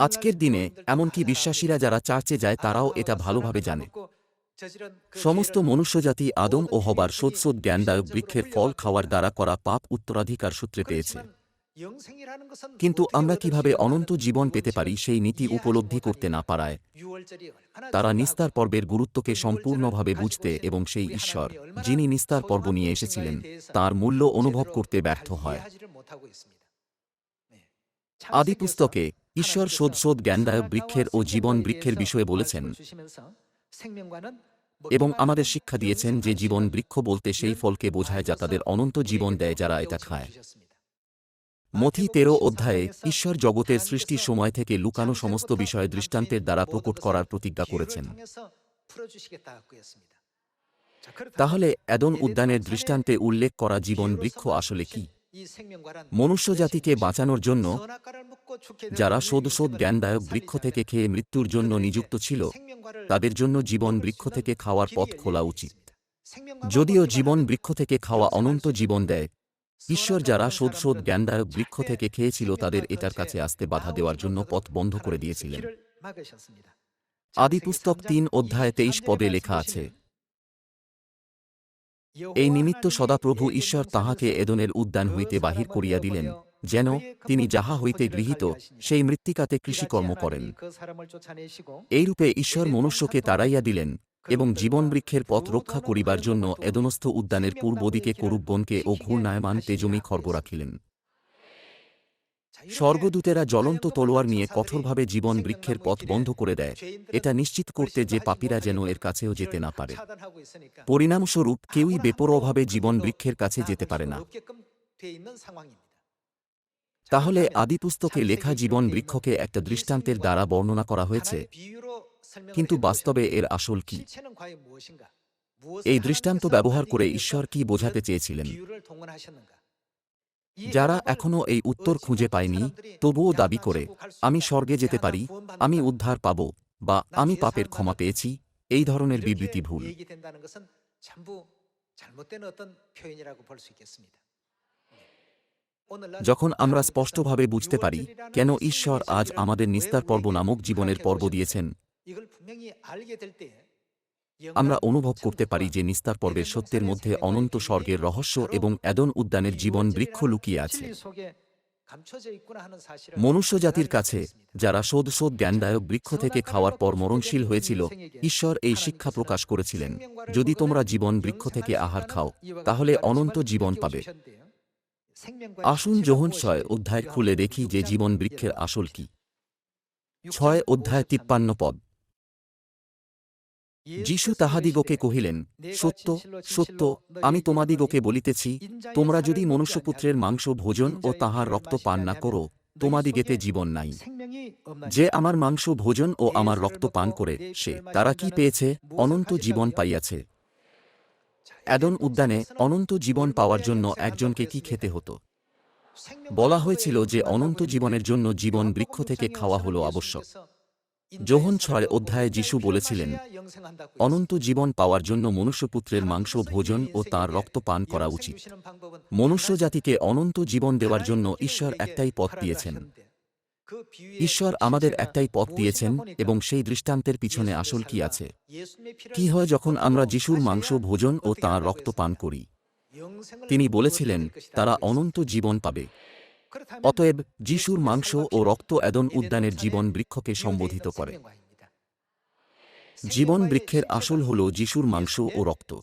আজকের দিনে এমনকি বিশ্বাসীরা যারা চার্চে যায়, তারাও এটা ভালোভাবে জানে। সমস্ত মনুষ্যজাতি আদম ও হবার সোৎসোদ জ্ঞানদায়ক বৃক্ষের ফল খাওয়ার দ্বারা করা পাপ উত্তরাধিকার সূত্রে পেয়েছে। কিন্তু আমরা কীভাবে অনন্ত জীবন পেতে পারি সেই নীতি উপলব্ধি করতে না পারায়? তারা নিস্তার পর্বের গুরুত্বকে সম্পূর্ণভাবে বুঝতে এবং সেই ঈশ্বর, যিনি নিস্তার পর্ব নিয়ে এসেছিলেন, তার মূল্য অনুভব করতে ব্যর্থ হয়। আদি পুস্তকে ঈশ্বর শোধ শোধ জ্ঞানদায়ক বৃক্ষের ও জীবন বৃক্ষের বিষয়ে বলেছেন এবং আমাদের শিক্ষা দিয়েছেন যে জীবন বৃক্ষ বলতে সেই ফলকে বোঝায় যা তাদের অনন্ত জীবন দেয় যারা এটা খায়। মথি তেরো অধ্যায়ে, ঈশ্বর জগতের সৃষ্টির সময় থেকে লুকানো সমস্ত বিষয় দৃষ্টান্তের দ্বারা প্রকট করার প্রতিজ্ঞা করেছেন। তাহলে এদন উদ্যানের দৃষ্টান্তে উল্লেখ করা জীবন বৃক্ষ আসলে কি? মনুষ্যজাতিকে বাঁচানোর জন্য যারা সোদসোদ জ্ঞানদায়ক বৃক্ষ থেকে খেয়ে মৃত্যুর জন্য নিযুক্ত ছিল তাদের জন্য জীবন বৃক্ষ থেকে খাওয়ার পথ খোলা উচিত। যদিও জীবন বৃক্ষ থেকে খাওয়া অনন্ত জীবন দেয় ঈশ্বর যারা সোদসোদ জ্ঞানদায়ক বৃক্ষ থেকে খেয়েছিল তাদের এটার কাছে আসতে বাধা দেওয়ার জন্য পথ বন্ধ করে দিয়েছিলেন। আদিপুস্তক তিন অধ্যায় তেইশ পদে লেখা আছে এই নিমিত্ত সদাপ্রভু ঈশ্বর তাহাকে এদনের উদ্যান হইতে বাহির করিয়া দিলেন। যেন তিনি যাহা হইতে গৃহীত, সেই মৃত্তিকাতে কৃষিকর্ম করেন। এইরূপে ঈশ্বর মনুষ্যকে তাড়াইয়া দিলেন এবং জীবনবৃক্ষের পথ রক্ষা করিবার জন্য এদনস্থ উদ্যানের পূর্ব দিকে করুব্বনকে ও ঘূর্ণায়মান তেজমি খর্গ রাখিলেন। স্বর্গদূতেরা জ্বলন্ত তলোয়ার নিয়ে কঠোরভাবে জীবন বৃক্ষের পথ বন্ধ করে দেয়। এটা নিশ্চিত করতে যে পাপীরা যেন এর কাছেও যেতে না পারে। পরিণামস্বরূপ কেউই বেপরোভাবে জীবন বৃক্ষের কাছে যেতে পারে না। তাহলে আদিপুস্তকে লেখা জীবন বৃক্ষকে একটা দৃষ্টান্তের দ্বারা বর্ণনা করা হয়েছে। কিন্তু বাস্তবে এর আসল কি? এই দৃষ্টান্ত ব্যবহার করে ঈশ্বর কি বোঝাতে চেয়েছিলেন? যারা এখনও এই উত্তর খুঁজে পায়নি তবুও দাবি করে আমি স্বর্গে যেতে পারি আমি উদ্ধার পাব বা আমি পাপের ক্ষমা পেয়েছি। এই ধরনের বিবৃতি ভুল। যখন আমরা স্পষ্টভাবে বুঝতে পারি কেন ঈশ্বর আজ আমাদের নিস্তার পর্ব নামক জীবনের পর্ব দিয়েছেন, আমরা অনুভব করতে পারি যে নিস্তার পর্বের সত্যের মধ্যে অনন্ত স্বর্গের রহস্য এবং এদন উদ্যানের জীবন বৃক্ষ লুকিয়ে আছে। মনুষ্যজাতির কাছে, যারা শোধ শোধ জ্ঞানদায়ক বৃক্ষ থেকে খাওয়ার পর মরণশীল হয়েছিল, ঈশ্বর এই শিক্ষা প্রকাশ করেছিলেন, যদি তোমরা জীবন বৃক্ষ থেকে আহার খাও, তাহলে অনন্ত জীবন পাবে। আসুন যোহন ছয় অধ্যায় খুলে দেখি যে জীবন বৃক্ষের আসল কি। ছয় অধ্যায় তিপ্পান্ন পদ। যিশু তাহাদিগকে কহিলেন সত্য সত্য আমি তোমাদিগকে বলিতেছি তোমরা যদি মনুষ্যপুত্রের মাংস ভোজন ও তাহার রক্ত পান না করো তোমাদিগেতে জীবন নাই। যে আমার মাংস ভোজন ও আমার রক্ত পান করে সে তারা কি পেয়েছে? অনন্ত জীবন পাইয়াছে। এদন উদ্যানে অনন্ত জীবন পাওয়ার জন্য একজনকে কি খেতে হতো? বলা হয়েছিল যে অনন্ত জীবনের জন্য জীবন বৃক্ষ থেকে খাওয়া হল আবশ্যক। যোহন ছয় অধ্যায়ে যিশু বলেছিলেন, অনন্ত জীবন পাওয়ার জন্য মনুষ্যপুত্রের মাংস ভোজন ও তার রক্ত পান করা উচিত। মনুষ্যজাতিকে অনন্ত জীবন দেওয়ার জন্য ঈশ্বর একটাই পথ দিয়েছেন। ঈশ্বর আমাদের একটাই পথ দিয়েছেন এবং সেই দৃষ্টান্তের পিছনে আসল কি আছে? কি হয় যখন আমরা যিশুর মাংস ভোজন ও তাঁর রক্ত পান করি? তিনি বলেছিলেন, তারা অনন্ত জীবন পাবে। অতএব যিশুর মাংস ও রক্ত এদন উদ্যানের জীবন বৃক্ষকে সম্বোধিত করে। জীবন বৃক্ষের আসল হল যিশুর মাংস ও রক্ত।